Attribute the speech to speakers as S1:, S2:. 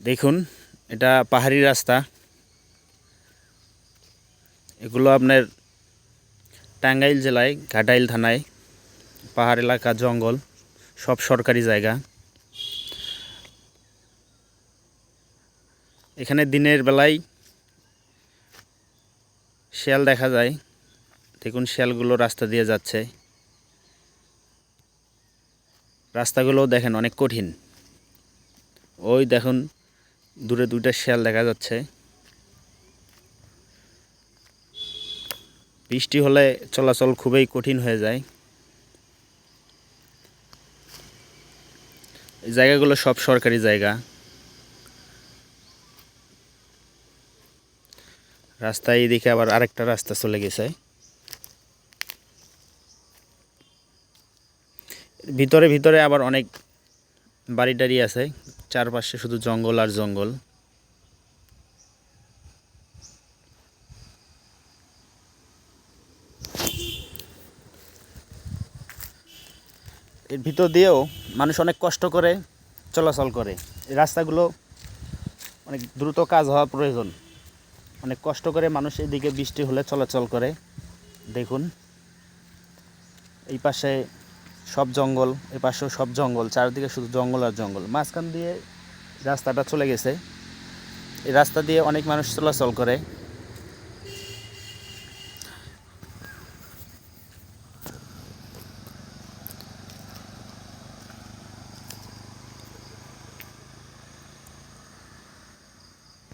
S1: দেখুন, এটা পাহাড়ি রাস্তা। এগুলো আপনার টাঙ্গাইল জেলায়, ঘাটাইল থানায়, পাহাড় এলাকা, জঙ্গল, সব সরকারি জায়গা। এখানে দিনের বেলায় শিয়াল দেখা যায়। দেখুন, শেয়ালগুলো রাস্তা দিয়ে যাচ্ছে। রাস্তাগুলো দেখেন অনেক কঠিন। ওই দেখুন দূরে দুইটা শেয়াল দেখা যাচ্ছে। বৃষ্টি হলে চলাচল খুবই কঠিন হয়ে যায়। এই জায়গাগুলো সব সরকারি জায়গা। রাস্তায় এদিকে আবার আরেকটা রাস্তা চলে গেছে। ভিতরে ভিতরে আবার অনেক বাড়ি টাড়ি আছে। চারপাশে শুধু জঙ্গল আর জঙ্গল। এর ভিতর দিয়েও মানুষ অনেক কষ্ট করে, চলাচল করে। এই রাস্তাগুলো অনেক দ্রুত কাজ হওয়া প্রয়োজন। অনেক কষ্ট করে মানুষ এদিকে বৃষ্টি হলে চলাচল করে। দেখুন, এই পাশে সব জঙ্গল, এর পাশেও সব জঙ্গল, চারিদিকে শুধু জঙ্গল আর জঙ্গল। মাঝখান দিয়ে রাস্তাটা চলে গেছে। এই রাস্তা দিয়ে অনেক মানুষ চলাচল করে।